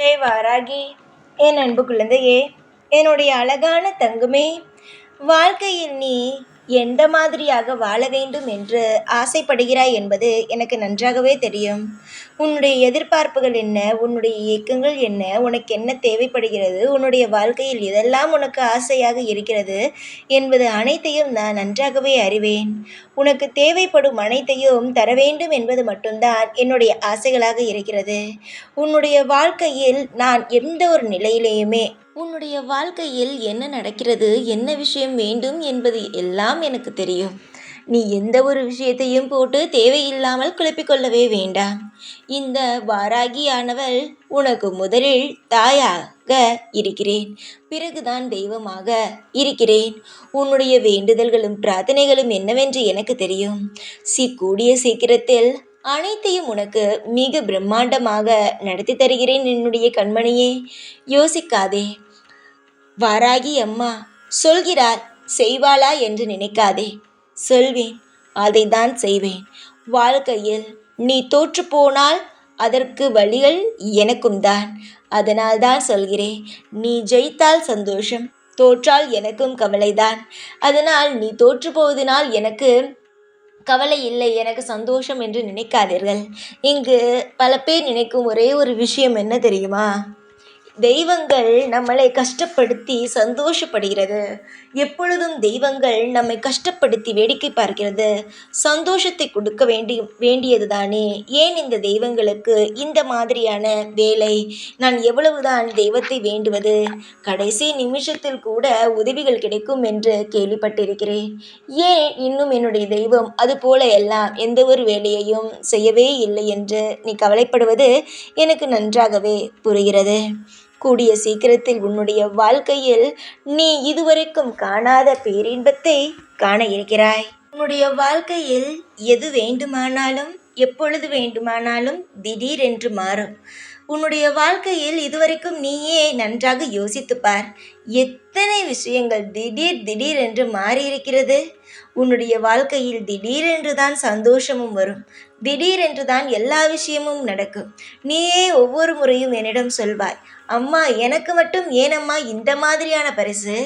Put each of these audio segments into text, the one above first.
ஜெய் வாராகி என் அன்பு குழந்தையே என்னுடைய அழகான தங்குமே வாழ்க்கையில் நீ எந்த மாதிரியாக வாழ வேண்டும் என்று ஆசைப்படுகிறாய் என்பது எனக்கு நன்றாகவே தெரியும். உன்னுடைய எதிர்பார்ப்புகள் என்ன? உன்னுடைய இயக்கங்கள் என்ன? உனக்கு என்ன தேவைப்படுகிறது? உன்னுடைய வாழ்க்கையில் எதெல்லாம் உனக்கு ஆசையாக இருக்கிறது என்பது அனைத்தையும் நான் நன்றாகவே அறிவேன். உனக்கு தேவைப்படும் அனைத்தையும் தர வேண்டும் என்பது மட்டும்தான் என்னுடைய ஆசைகளாக இருக்கிறது. உன்னுடைய வாழ்க்கையில் நான் எந்த ஒரு நிலையிலேயுமே உன்னுடைய வாழ்க்கையில் என்ன நடக்கிறது என்ன விஷயம் வேண்டும் என்பது எல்லாம் எனக்கு தெரியும். நீ எந்த ஒரு விஷயத்தையும் போட்டு தேவையில்லாமல் குழப்பிக்கொள்ளவே வேண்டாம். இந்த வாராகியானவள் உனக்கு முதலில் தாயாக இருக்கிறேன். பிறகுதான் தெய்வமாக இருக்கிறேன். உன்னுடைய வேண்டுதல்களும் பிரார்த்தனைகளும் என்னவென்று எனக்கு தெரியும். சி கூடிய சீக்கிரத்தில் அனைத்தையும் உனக்கு மிக பிரம்மாண்டமாக நடத்தி தருகிறேன் என்னுடைய கண்மணியே. யோசிக்காதே. வாராகி அம்மா சொல்கிறார் செய்வாளா என்று நினைக்காதே. சொல்வேன் அதை தான் செய்வேன். வாழ்க்கையில் நீ தோற்று போனால் அதற்கு வழிகள் எனக்கும் தான். அதனால் தான் சொல்கிறேன் நீ ஜெயித்தால் சந்தோஷம் தோற்றால் எனக்கும் கவலைதான். அதனால் நீ தோற்று போவதனால் எனக்கு கவலை இல்லை எனக்கு சந்தோஷம் என்று நினைக்காதீர்கள். இங்கு பல பேர் நினைக்கும் ஒரே ஒரு விஷயம் என்ன தெரியுமா? தெய்வங்கள் நம்மளை கஷ்டப்படுத்தி சந்தோஷப்படுகிறது. எப்பொழுதும் தெய்வங்கள் நம்மை கஷ்டப்படுத்தி வேடிக்கை பார்க்கிறது. சந்தோஷத்தை கொடுக்க வேண்டி வேண்டியது தானே ஏன் இந்த தெய்வங்களுக்கு இந்த மாதிரியான வேலை? நான் எவ்வளவுதான் தெய்வத்தை வேண்டுவது? கடைசி நிமிஷத்தில் கூட உதவிகள் கிடைக்கும் என்று கேள்விப்பட்டிருக்கிறேன். ஏன் இன்னும் என்னுடைய தெய்வம் அதுபோல எல்லாம் எந்த ஒரு வேலையையும் செய்யவே இல்லை என்று நீ கவலைப்படுவது எனக்கு நன்றாகவே புரிகிறது. கூடிய சீக்கிரத்தில் உன்னுடைய வாழ்க்கையில் நீ இதுவரைக்கும் காணாத பேரின்பத்தை காண இருக்கிறாய். உன்னுடைய வாழ்க்கையில் எது வேண்டுமானாலும் எப்பொழுது வேண்டுமானாலும் திடீரென்று மாறும். உன்னுடைய வாழ்க்கையில் இதுவரைக்கும் நீயே நன்றாக யோசித்துப்பார். எத்தனை விஷயங்கள் திடீர் திடீர் என்று மாறியிருக்கிறது? உன்னுடைய வாழ்க்கையில் திடீரென்று தான் சந்தோஷமும் வரும். திடீரென்று தான் எல்லா விஷயமும் நடக்கும். நீயே ஒவ்வொரு முறையும் என்னிடம் சொல்வாய் அம்மா எனக்கு மட்டும் ஏனம்மா இந்த மாதிரியான பரிசு?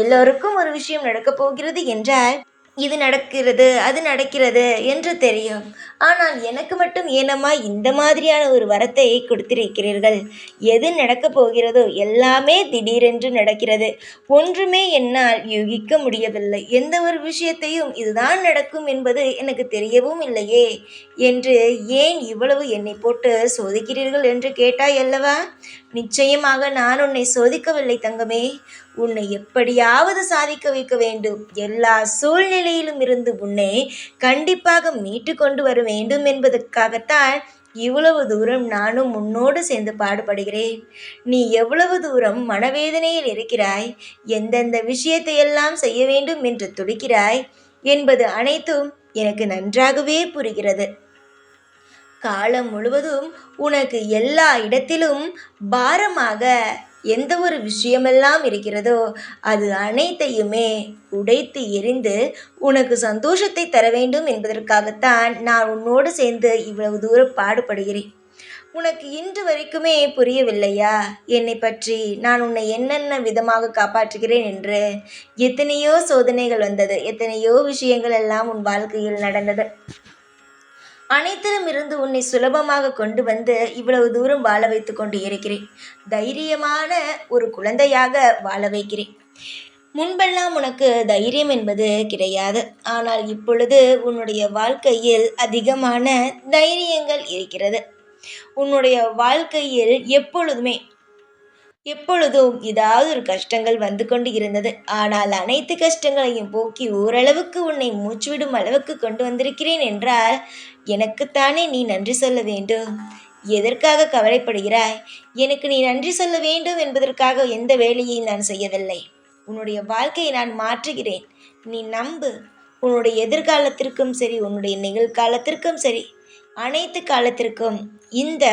எல்லோருக்கும் ஒரு விஷயம் நடக்கப் போகிறது என்றால் இது நடக்கிறது அது நடக்கிறது என்று தெரியும். ஆனால் எனக்கு மட்டும் ஏனம்மா இந்த மாதிரியான ஒரு வரத்தை கொடுத்திருக்கிறீர்கள்? எது நடக்கப் போகிறதோ எல்லாமே திடீரென்று நடக்கிறது. ஒன்றுமே என்னால் யூகிக்க முடியவில்லை. எந்த ஒரு விஷயத்தையும் இதுதான் நடக்கும் என்பது எனக்கு தெரியவும் இல்லையே. என்று ஏன் இவ்வளவு என்னை போட்டு சோதிக்கிறீர்கள் என்று கேட்டாய் அல்லவா? நிச்சயமாக நான் உன்னை சோதிக்கவில்லை தங்கமே. உன்னை எப்படியாவது சாதிக்க வைக்க வேண்டும். எல்லா சூழ்நிலையிலும் இருந்து உன்னை கண்டிப்பாக மீட்டு கொண்டு வர வேண்டும் என்பதற்காகத்தான் இவ்வளவு தூரம் நானும் உன்னோடு சேர்ந்து பாடுபடுகிறேன். நீ எவ்வளவு தூரம் மனவேதனையில் இருக்கிறாய்? எந்தெந்த விஷயத்தையெல்லாம் செய்ய வேண்டும் என்று துடிக்கிறாய்? என்பது அனைத்தும் எனக்கு நன்றாகவே புரிகிறது. காலம் முழுவதும் உனக்கு எல்லா இடத்திலும் பாரமாக எந்த ஒரு விஷயமெல்லாம் இருக்கிறதோ அது அனைத்தையுமே உடைத்து எரிந்து உனக்கு சந்தோஷத்தை தர வேண்டும் என்பதற்காகத்தான் நான் உன்னோடு சேர்ந்து இவ்வளவு தூரம் பாடுபடுகிறேன். உனக்கு இன்று வரைக்குமே புரியவில்லையா? என்னை பற்றி நான் உன்னை என்னென்ன விதமாக காப்பாற்றுகிறேன் என்று? எத்தனையோ சோதனைகள் வந்தது. எத்தனையோ விஷயங்கள் எல்லாம் உன் வாழ்க்கையில் நடந்தது. அனைத்திலும் இருந்து உன்னை சுலபமாக கொண்டு வந்து இவ்வளவு தூரம் வாழ வைத்து கொண்டு இருக்கிறேன். தைரியமான ஒரு குழந்தையாக வாழ வைக்கிறேன். முன்பெல்லாம் உனக்கு தைரியம் என்பது கிடையாது. ஆனால் இப்பொழுது உன்னுடைய வாழ்க்கையில் அதிகமான தைரியங்கள் இருக்கிறது. உன்னுடைய வாழ்க்கையில் எப்பொழுதுமே எப்பொழுதும் ஏதாவது ஒரு கஷ்டங்கள் வந்து கொண்டு இருந்தது. ஆனால் அனைத்து கஷ்டங்களையும் போக்கி ஓரளவுக்கு உன்னை மூச்சுவிடும் அளவுக்கு கொண்டு வந்திருக்கிறேன் என்றால் எனக்குத்தானே நீ நன்றி சொல்ல வேண்டும்? எதற்காக கவலைப்படுகிறாய்? எனக்கு நீ நன்றி சொல்ல வேண்டும் என்பதற்காக எந்த வேலையையும் நான் செய்யவில்லை. உன்னுடைய வாழ்க்கையை நான் மாற்றுகிறேன். நீ நம்பு. உன்னுடைய எதிர்காலத்திற்கும் சரி உன்னுடைய நிகழ்காலத்திற்கும் சரி அனைத்து காலத்திற்கும் இந்த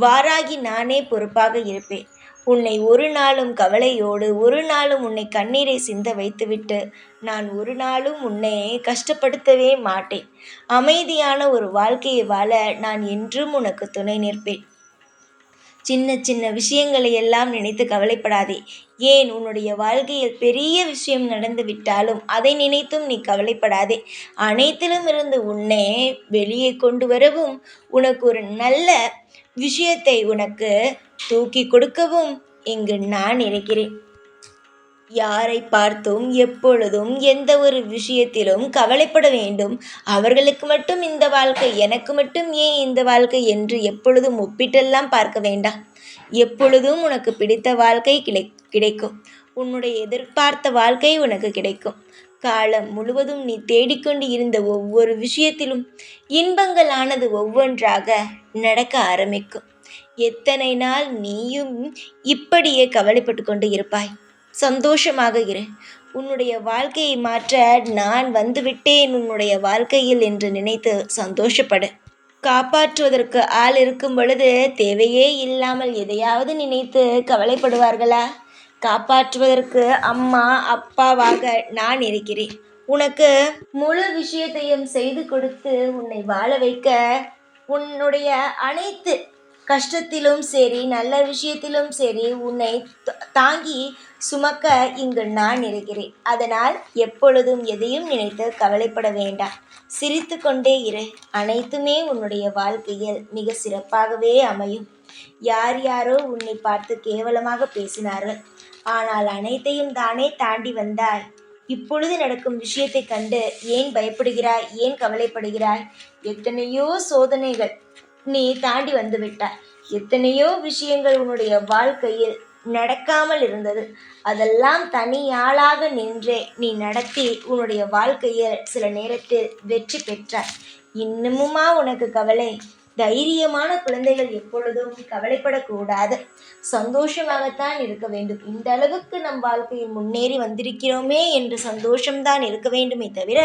வாராகி நானே பொறுப்பாக இருப்பேன். உன்னை ஒரு நாளும் கவலையோடு ஒரு நாளும் உன்னை கண்ணீரை சிந்த வைத்துவிட்டு நான் ஒரு நாளும் உன்னை கஷ்டப்படுத்தவே மாட்டேன். அமைதியான ஒரு வாழ்க்கையை வாழ நான் என்றும் உனக்கு துணை நிற்பேன். சின்ன சின்ன விஷயங்களை எல்லாம் நினைத்து கவலைப்படாதே. ஏன் உன்னுடைய வாழ்க்கையில் பெரிய விஷயம் நடந்து விட்டாலும் அதை நினைத்தும் நீ கவலைப்படாதே. அனைத்திலும் இருந்து உன்னை வெளியே கொண்டு வரவும் உனக்கு ஒரு நல்ல விஷயத்தை உனக்கு தூக்கி கொடுக்கவும் இங்கு நான் இருக்கிறேன். யாரை பார்த்தும் எப்பொழுதும் எந்த ஒரு விஷயத்திலும் கவலைப்பட வேண்டும். அவர்களுக்கு மட்டும் இந்த வாழ்க்கை எனக்கு மட்டும் ஏன் இந்த வாழ்க்கை என்று எப்பொழுதும் ஒப்பிட்டெல்லாம் பார்க்க வேண்டாம். எப்பொழுதும் உனக்கு பிடித்த வாழ்க்கை கிடை கிடைக்கும். உன்னுடைய எதிர்பார்த்த வாழ்க்கை உனக்கு கிடைக்கும். காலம் முழுவதும் நீ தேடிக்கொண்டு இருந்த ஒவ்வொரு விஷயத்திலும் இன்பங்களானது ஒவ்வொன்றாக நடக்க ஆரம்பிக்கும். எத்தனை நாள் நீயும் இப்படியே கவலைப்பட்டு கொண்டு இருப்பாய். சந்தோஷமாக இரு. உன்னுடைய வாழ்க்கையை மாற்ற நான் வந்துவிட்டேன் உன்னுடைய வாழ்க்கையில் என்று நினைத்து சந்தோஷப்படு. காப்பாற்றுவதற்கு ஆள் இருக்கும் பொழுது தேவையே இல்லாமல் எதையாவது நினைத்து கவலைப்படுவார்களா? காப்பாற்றுவதற்கு அம்மா அப்பாவாக நான் இருக்கிறேன். உனக்கு முழு விஷயத்தையும் செய்து கொடுத்து உன்னை வாழ வைக்க உன்னுடைய அனைத்து கஷ்டத்திலும் சரி நல்ல விஷயத்திலும் சரி உன்னை தாங்கி சுமக்க இங்கு நான் இருக்கிறேன். அதனால் எப்பொழுதும் எதையும் நினைத்து கவலைப்பட வேண்டாம். சிரித்து கொண்டே இரு. அனைத்துமே உன்னுடைய வாழ்க்கையில் மிக சிறப்பாகவே அமையும். யார் யாரோ உன்னை பார்த்து கேவலமாக பேசினார்கள். ஆனால் அனைத்தையும் தானே தாண்டி வந்தாய். இப்பொழுது நடக்கும் விஷயத்தை கண்டு ஏன் பயப்படுகிறாய்? ஏன் கவலைப்படுகிறாய்? எத்தனையோ சோதனைகள் நீ தாண்டி வந்து விட்டாய். எத்தனையோ விஷயங்கள் உன்னுடைய வாழ்க்கையில் நடக்காமல் இருந்தது. அதெல்லாம் தனியாளாக நின்றே நீ நடத்தி உன்னுடைய வாழ்க்கையில் சில நேரத்தில் வெற்றி பெற்றாய். இன்னமுமா உனக்கு கவலை? தைரியமான குழந்தைகள் எப்பொழுதும் கவலைப்படக்கூடாது. சந்தோஷமாகத்தான் இருக்க வேண்டும். இந்த அளவுக்கு நம் வாழ்க்கையில் முன்னேறி வந்திருக்கிறோமே என்று சந்தோஷம்தான் இருக்க வேண்டுமே தவிர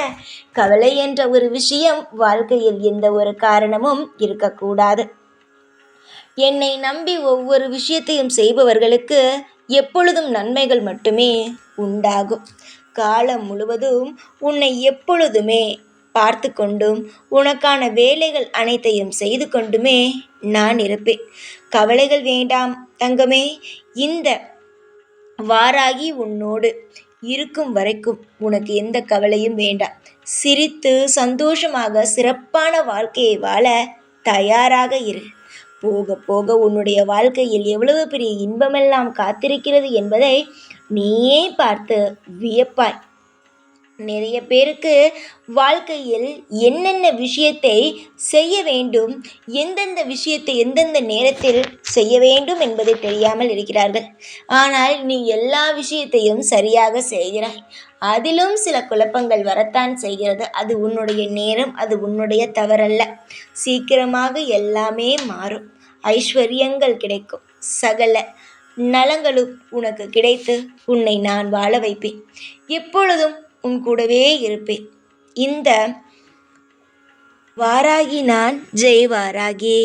கவலை என்ற ஒரு விஷயம் வாழ்க்கையில் எந்த ஒரு காரணமும் இருக்கக்கூடாது. என்னை நம்பி ஒவ்வொரு விஷயத்தையும் செய்பவர்களுக்கு எப்பொழுதும் நன்மைகள் மட்டுமே உண்டாகும். காலம் முழுவதும் உன்னை எப்பொழுதுமே பார்த்து கொண்டும் உனக்கான வேலைகள் அனைத்தையும் செய்து கொண்டுமே நான் இருப்பேன். கவலைகள் வேண்டாம் தங்கமே இந்த வாராகி உன்னோடு இருக்கும் வரைக்கும் உனக்கு எந்த கவலையும் வேண்டாம் சிரித்து சந்தோஷமாக சிறப்பான வாழ்க்கையை வாழ தயாராக இரு. போக போக உன்னுடைய வாழ்க்கையில் எவ்வளவு பெரிய இன்பமெல்லாம் காத்திருக்கிறது என்பதை நீயே பார்த்து வியப்பாய். நிறைய பேருக்கு வாழ்க்கையில் என்னென்ன விஷயத்தை செய்ய வேண்டும் எந்தெந்த விஷயத்தை எந்தெந்த நேரத்தில் செய்ய வேண்டும் என்பதை தெரியாமல் இருக்கிறார்கள். ஆனால் நீ எல்லா விஷயத்தையும் சரியாக செய்கிறாய். அதிலும் சில குழப்பங்கள் வரத்தான் செய்கிறது. அது உன்னுடைய நேரம் அது உன்னுடைய தவறல்ல. சீக்கிரமாக எல்லாமே மாறும். ஐஸ்வர்யங்கள் கிடைக்கும். சகல நலங்களும் உனக்கு கிடைத்து உன்னை நான் வாழ வைப்பேன். எப்பொழுதும் உன் கூடவே இருப்பேன். இந்த வாராகி நான் ஜெய் வாராகி